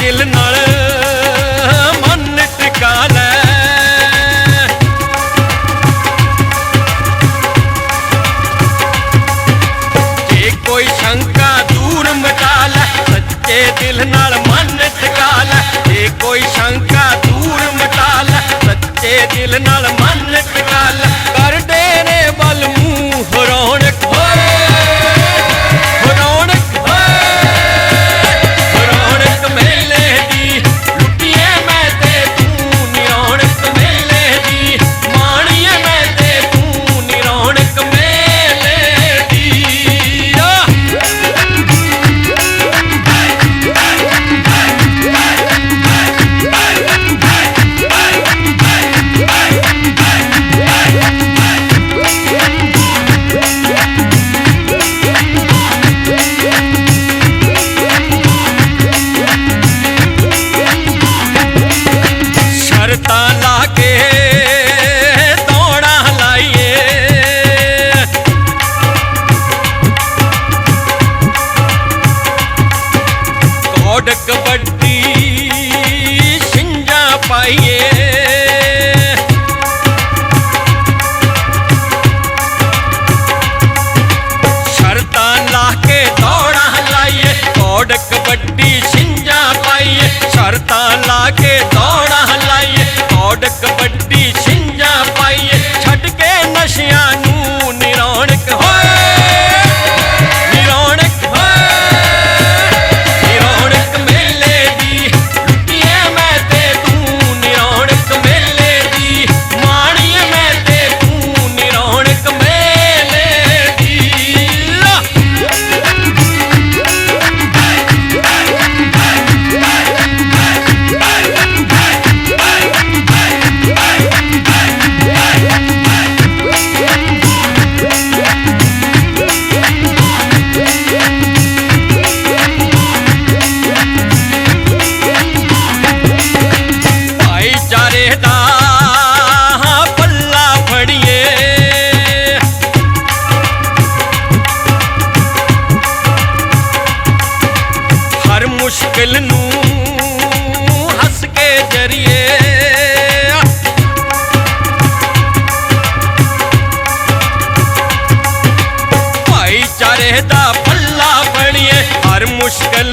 ਦਿਲ ਨਾਲ ਮਨ ਟਿਕਾ ਲੈ ਜੇ ਕੋਈ ਸ਼ੰਕਾ ਦੂਰ ਮਿਟਾ ਲੈ ਸੱਚੇ ਦਿਲ ਨਾਲ ਮਨ ਟਿਕਾ ਲੈ ਜੇ ਕੋਈ ਸ਼ੰਕਾ ਦੂਰ ਮਿਟਾ ਲੈ ਸੱਚੇ ਦਿਲ ਨਾਲ ਮਨ ਟਿਕਾ ਲੈ ਕਰਦੇ ਨੇ ਬਲ ਮੂੰਹ ਹਰਾਉਣ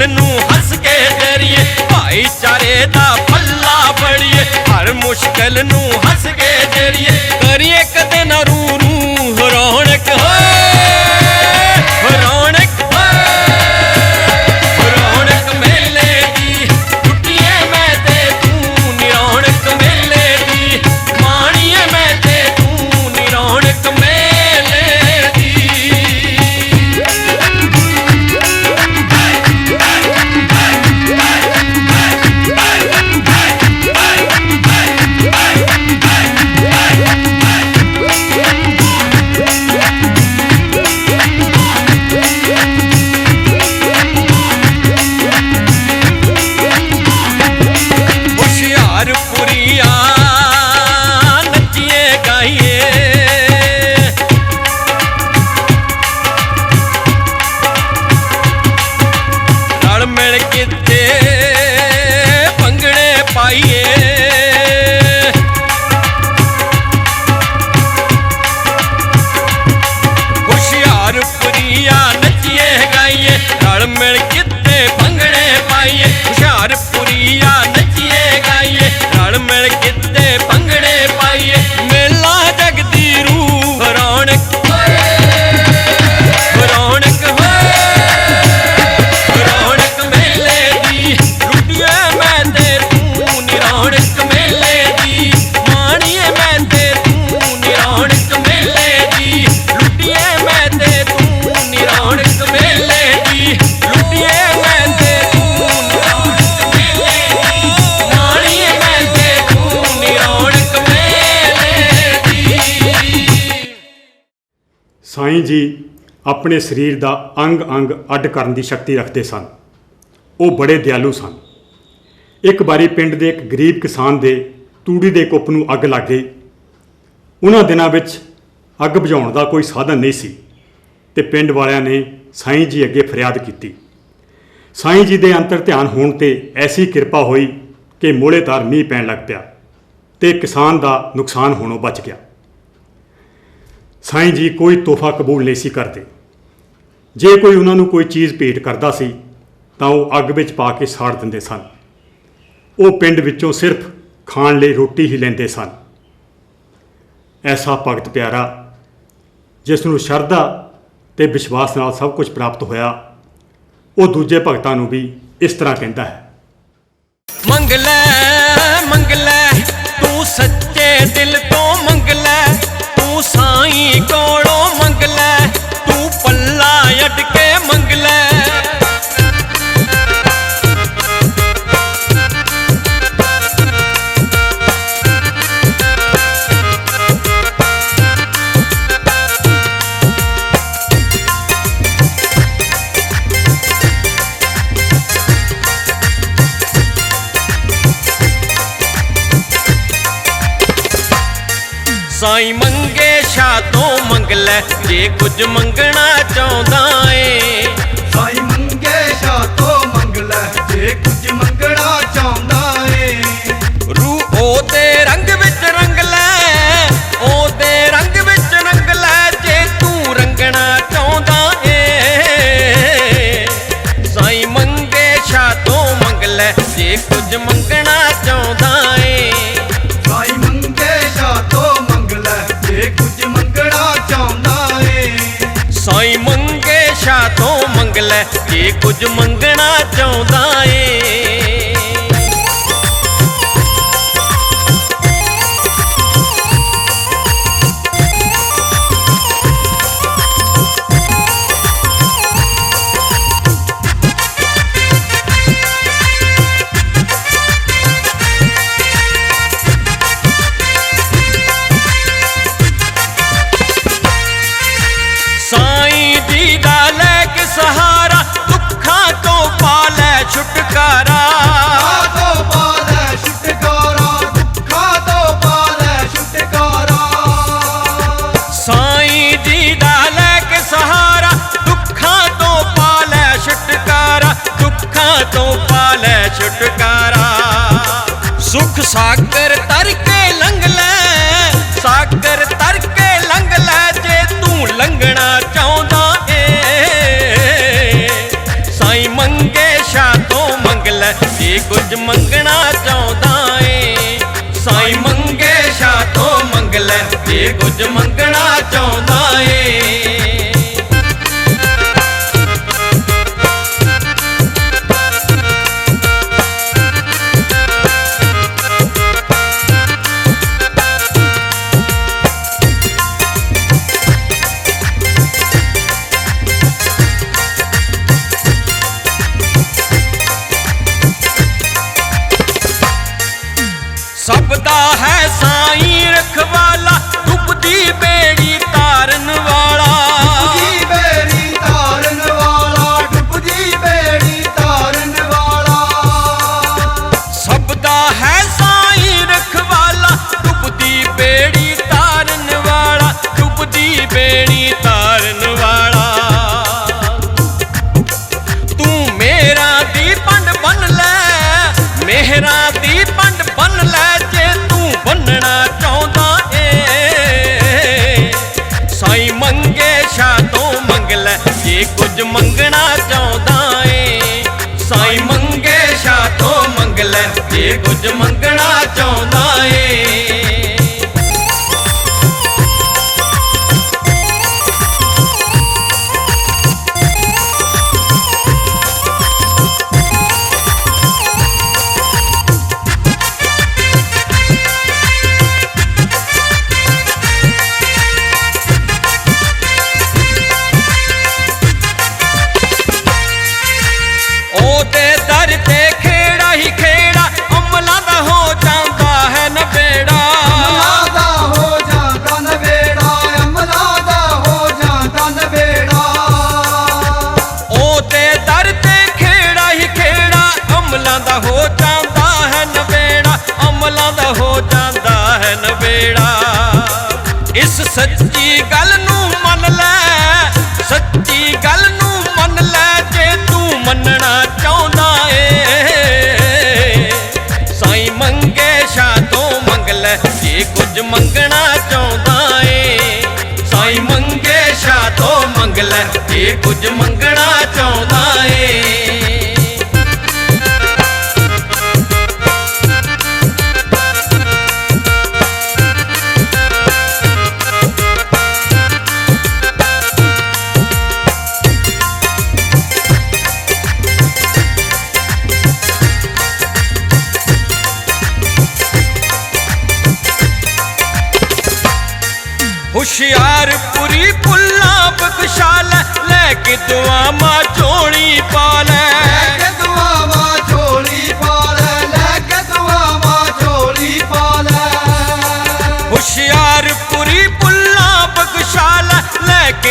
ਨੂੰ ਹੱਸ ਕੇ ਡਰੀਏ। ਭਾਈਚਾਰੇ ਦਾ ਪੱਲਾ ਬੜੀਏ ਹਰ ਮੁਸ਼ਕਲ ਨੂੰ ਸਾਈਂ ਜੀ ਆਪਣੇ ਸਰੀਰ ਦਾ ਅੰਗ-ਅੰਗ ਅੱਡ ਕਰਨ ਦੀ ਸ਼ਕਤੀ ਰੱਖਦੇ ਸਨ। ਉਹ ਬੜੇ ਦਿਆਲੂ ਸਨ। ਇੱਕ ਵਾਰੀ ਪਿੰਡ ਦੇ ਇੱਕ ਗਰੀਬ ਕਿਸਾਨ ਦੇ ਤੂੜੀ ਦੇ ਕੁੱਪ ਨੂੰ ਅੱਗ ਲੱਗ ਗਈ। ਉਹਨਾਂ ਦਿਨਾਂ ਵਿੱਚ ਅੱਗ ਬੁਝਾਉਣ ਦਾ ਕੋਈ ਸਾਧਨ ਨਹੀਂ ਸੀ ਤੇ ਪਿੰਡ ਵਾਲਿਆਂ ਨੇ ਸਾਈਂ ਜੀ ਅੱਗੇ ਫਰਿਆਦ ਕੀਤੀ। ਸਾਈਂ ਜੀ ਦੇ ਅੰਤਰ ਧਿਆਨ ਹੋਣ ਤੇ ਐਸੀ ਕਿਰਪਾ ਹੋਈ ਕਿ ਮੋਹਲੇਦਾਰ ਮੀਂਹ ਪੈਣ ਲੱਗ ਪਿਆ ਤੇ ਕਿਸਾਨ ਦਾ ਨੁਕਸਾਨ ਹੋਣੋਂ ਬਚ ਗਿਆ। ਸਾਈਂ ਜੀ ਕੋਈ ਤੋਹਫਾ ਕਬੂਲ ਨਹੀਂ ਸੀ ਕਰਦੇ। ਜੇ ਕੋਈ ਉਹਨਾਂ ਨੂੰ ਕੋਈ ਚੀਜ਼ ਭੇਟ ਕਰਦਾ ਸੀ, ਤਾਂ ਉਹ ਅੱਗ ਵਿੱਚ ਪਾ ਕੇ ਸਾੜ ਦਿੰਦੇ ਸਨ। ਉਹ ਪਿੰਡ ਵਿੱਚੋਂ ਸਿਰਫ ਖਾਣ ਲਈ ਰੋਟੀ ਹੀ ਲੈਂਦੇ ਸਨ। ਐਸਾ ਭਗਤ ਪਿਆਰਾ, ਜਿਸ ਨੂੰ ਸ਼ਰਧਾ ਤੇ ਵਿਸ਼ਵਾਸ ਨਾਲ ਸਭ ਕੁਝ ਪ੍ਰਾਪਤ ਹੋਇਆ, ਉਹ ਦੂਜੇ ਭਗਤਾਂ ਨੂੰ ਵੀ ਇਸ ਤਰ੍ਹਾਂ ਕਹਿੰਦਾ ਹੈ। ਮੰਗ ਲੈ ਮੰਗ ਲੈ, ਤੂੰ ਸੱਚੇ ਦਿਲ ਤੋਂ ਮੰਗ ਲੈ, ਤੂੰ ਸਾਈਂ ਕੋਲੋਂ ਮੰਗ ਲੈ? ਤੂੰ ਪੱਲਾ ਅੱਡ ਕੇ ਮੰਗ ਲੈ। ਸਾਈਂ ਮੰਗ ਲੈ ਜੇ ਕੁਝ ਮੰਗਣਾ ਚਾਹੁੰਦਾ ਕੁਝ ਮੰਗਣਾ ਚਾਹੁੰਦਾ ਏ। ਸਾਗਰ ਤਰ ਕੇ ਲੰਘ ਲੈ ਸਾਗਰ ਤਰ ਕੇ ਲੰਘ ਲੈ ਜੇ ਤੂੰ ਲੰਘਣਾ ਚਾਹੁੰਦਾ ਏ। ਸਾਈ ਮੰਗੇ ਸ਼ਾ ਤੋਂ ਮੰਗ ਲੈ ਜੇ ਕੁਝ ਮੰਗਣਾ ਚਾਹੁੰਦਾ ਏ। ਸਾਈਂ ਮੰਗੇ ਸ਼ਾ ਤੋਂ ਮੰਗ ਲੈ ਜੇ ਕੁਝ ਮੰਗਣਾ ਚਾਹੁੰਦਾ ਏ। ਸਭ ਦਾ ਹੈ ਸਾਈਂ ਰਖਵਾਲਾ ਡੁੱਬਦੀ ਬੇੜੀ ਤਾਰਨ ਵਾਲਾ। ਜੀ ਬੇੜੀ ਤਾਰਨ ਵਾਲਾ ਡੁੱਬਦੀ ਬੇੜੀ ਤਾਰਨ ਵਾਲਾ। ਸਭ ਦਾ ਹੈ ਸਾਈਂ ਰਖਵਾਲਾ ਡੁੱਬਦੀ ਬੇੜੀ ਤਾਰਨ ਵਾਲਾ ਡੁੱਬਦੀ ਬੇੜੀ ਤਾਰਨ ਵਾਲਾ। ਤੂੰ ਮੇਰਾ ਦੀ ਪੰਡ ਬਨ ਲੈ ਮੇਰਾ ਦੀ ਪੰਡ ਬਨ ਲੈ ਜੇ ਬੰਨਣਾ ਚਾਹੁੰਦਾ ਏ। ਸਾਈ ਮੰਗੇ ਸ਼ਾ ਤੋਂ ਮੰਗ ਲੈ, ਜੇ ਕੁਝ ਮੰਗਣਾ ਚਾਹੁੰਦਾ ਏ। ਸਾਈ ਮੰਗੇ ਸ਼ਾ ਤੋਂ ਮੰਗ ਲੈ, ਜੇ ਕੁਝ ਸੱਚੀ ਗੱਲ ਨੂੰ ਮੰਨ ਲੈ, ਸੱਚੀ ਗੱਲ ਨੂੰ ਮੰਨ ਲੈ ਜੇ ਤੂੰ ਮੰਨਣਾ ਚਾਹੁੰਦਾ ਏ। ਸਾਈ ਮੰਗੇ ਸ਼ਾ ਤੋਂ ਮੰਗ ਲੈ, ਜੇ ਕੁਝ ਮੰਗਣਾ ਚਾਹੁੰਦਾ ਏ। ਸਾਈ ਮੰਗੇ ਸ਼ਾ ਤੋਂ ਮੰਗ ਲੈ, ਜੇ ਕੁਝ ਮੰਗਣਾ ਚਾਹੁੰਦਾ ਏ।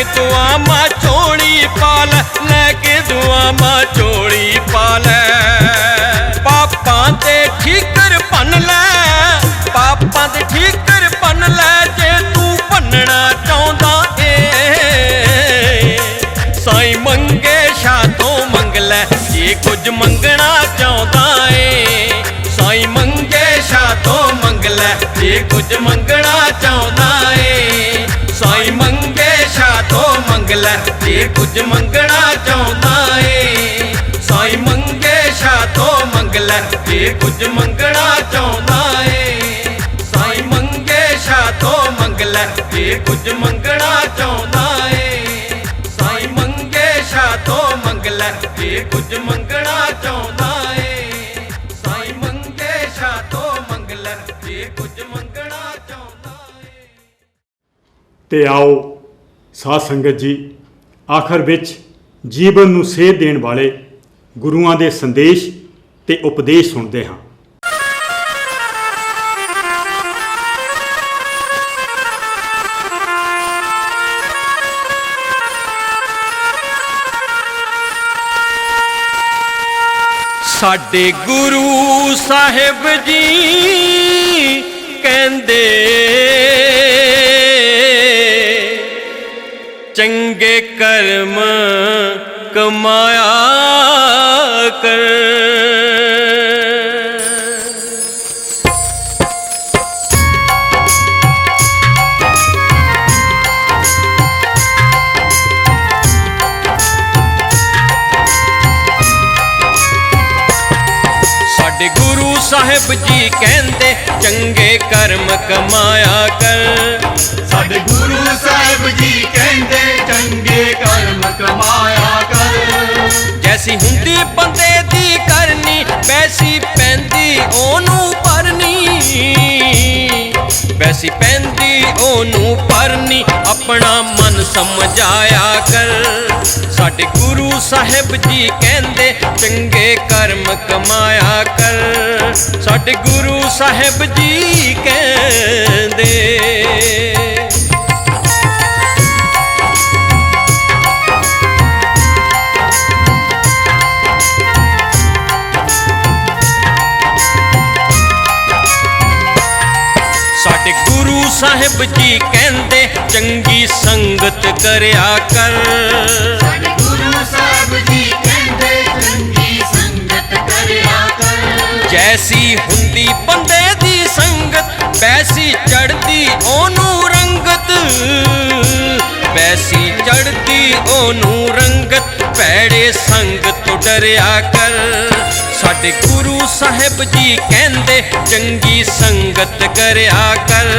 ਕੇ ਦੁਆਵਾਂ ਝੋਲੀ ਪਾ ਲੈ ਲੈ ਕੇ ਦੁਆ ਝੋਲੀ ਪਾ ਲੈ ਪਾਪਾਂ ਤੇ ਠੀਕਰ ਭੰਨ ਲੈ, ਪਾਪਾਂ ਦੇ ਠੀਕਰ ਭੰਨ ਲੈ, ਜੇ ਤੂੰ ਭੰਨਣਾ ਚਾਹੁੰਦਾ ਏ। ਸਾਈਂ ਮੰਗੇ ਸ਼ਾ ਤੋਂ ਮੰਗ ਲੈ, ਜੇ ਕੁਝ ਮੰਗਣਾ ਚਾਹੁੰਦਾ ਏ। ਸਾਈ ਮੰਗੇ ਸ਼ਾ ਤੋਂ ਮੰਗ ਲੈ, ਜੇ ਕੁਝ ਮੰਗਣਾ ਚਾਹੁੰਦਾ ਮੰਗ ਲੈ ਜੇ ਕੁਝ ਮੰਗਣਾ ਚਾਹੁੰਦਾ ਏ, ਸਾਈਂ ਮੰਗੇ ਸ਼ਾ ਤੋਂ ਮੰਗ ਲੈ। ਜੇ ਕੁਝ ਮੰਗਣਾ ਚਾਹੁੰਦਾ ਏ, ਸਾਈ ਮੰਗੇ ਸ਼ਾ ਤੋਂ ਮੰਗ ਲੈ। ਜੇ ਕੁਝ ਮੰਗਣਾ ਚਾਹੁੰਦਾ ਏ, ਸਾਈ ਮੰਗੇ ਸ਼ਾ ਤੋਂ ਮੰਗ ਲੈ। ਜੇ ਕੁਝ ਮੰਗਣਾ ਚਾਹੁੰਦਾ ਏ, ਸਾਈ ਮੰਗੇ ਸ਼ਾ ਤੋਂ ਮੰਗ ਲੈ। ਜੇ ਕੁਝ ਮੰਗਣਾ ਚਾਹੁੰਦਾ ਏ। ਤੇ ਆਓ ਸਾਧ ਸੰਗਤ ਜੀ, ਆਖਰ ਵਿੱਚ ਜੀਵਨ ਨੂੰ ਸੇਧ ਦੇਣ ਵਾਲੇ ਗੁਰੂਆਂ ਦੇ ਸੰਦੇਸ਼ ਤੇ ਉਪਦੇਸ਼ ਸੁਣਦੇ ਹਾਂ। ਸਾਡੇ ਗੁਰੂ ਸਾਹਿਬ ਜੀ ਕਹਿੰਦੇ ਚੰਗੇ ਕਰਮ ਕਮਾਇਆ ਕਰ। ਸਾਡੇ ਗੁਰੂ ਸਾਹਿਬ ਜੀ ਕਹਿੰਦੇ, ਚੰਗੇ ਕਰਮ ਕਮਾਇਆ ਕਰ। ਸਾਡੇ ਗੁਰੂ ਸਾਹਿਬ ਜੀ ਕਹਿੰਦੇ, ਚੰਗੇ ਕਰਮ ਕਮਾਇਆ ਕਰ। ਜੈਸੀ ਹੁੰਦੀ ਬੰਦੇ ਦੀ ਕਰਨੀ, ਵੈਸੀ ਪੈਂਦੀ ਉਹਨੂੰ ਭਰਨੀ। ਵੈਸੀ ਪੈਂਦੀ ਉਹਨੂੰ ਭਰਨੀ, ਆਪਣਾ ਮਨ ਸਮਝਾਇਆ ਕਰ। ਸਾਡੇ ਗੁਰੂ ਸਾਹਿਬ ਜੀ ਕਹਿੰਦੇ, ਚੰਗੇ ਕਰਮ ਕਮਾਇਆ ਕਰ। ਸਾਡੇ ਗੁਰੂ ਸਾਹਿਬ ਜੀ ਕਹਿੰਦੇ ਸਾਹਿਬ ਜੀ ਕਹਿੰਦੇ ਚੰਗੀ ਸੰਗਤ ਕਰਿਆ ਕਰ। ਸਾਡੇ ਗੁਰੂ ਸਾਹਿਬ ਜੀ ਕਹਿੰਦੇ ਚੰਗੀ ਸੰਗਤ ਕਰਿਆ ਕਰ। ਜੈਸੀ ਹੁੰਦੀ ਬੰਦੇ ਦੀ ਸੰਗਤ ਵੈਸੀ ਚੜਦੀ ਉਹਨੂੰ ਰੰਗਤ। ਵੈਸੀ ਚੜਦੀ ਉਹਨੂੰ ਰੰਗਤ ਭੈੜੇ ਸੰਗ ਤੋਂ ਡਰਿਆ ਕਰ। ਸਾਡੇ ਗੁਰੂ ਸਾਹਿਬ ਜੀ ਕਹਿੰਦੇ ਚੰਗੀ ਸੰਗਤ ਕਰਿਆ ਕਰ।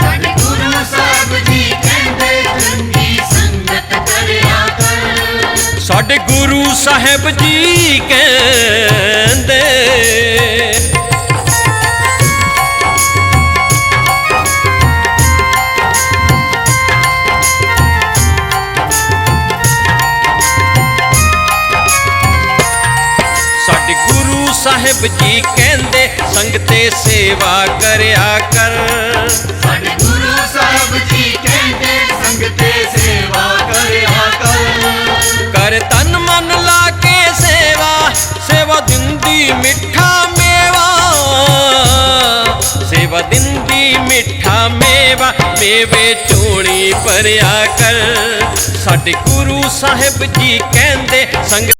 ਸਾਡੇ ਗੁਰੂ ਸਾਹਿਬ ਜੀ ਕਹਿੰਦੇ ਚੰਗੀ ਸੰਗਤ ਕਰਿਆ ਕਰ। ਸਾਡੇ ਗੁਰੂ ਸਾਹਿਬ ਜੀ ਕਹਿੰਦੇ ਸਾਹਿਬ ਜੀ ਕਹਿੰਦੇ ਸੰਗ ਤੇ ਸੇਵਾ ਕਰਿਆ ਕਰ। ਸਾਡੇ ਗੁਰੂ ਸਾਹਿਬ ਜੀ ਕਹਿੰਦੇ ਸੰਗਤੇ ਸੇਵਾ ਕਰਿਆ ਕਰ। ਕਰ ਤਨ ਮਨ ਲਾ ਕੇ ਸੇਵਾ ਸੇਵਾ ਦਿੰਦੀ ਮਿੱਠਾ ਮੇਵਾ। ਸੇਵਾ ਦਿੰਦੀ ਮਿੱਠਾ ਮੇਵਾ ਮੇਵੇ ਝੋਲੀ ਭਰਿਆ ਕਰ। ਸਾਡੇ ਗੁਰੂ ਸਾਹਿਬ ਜੀ ਕਹਿੰਦੇ ਸੰਗ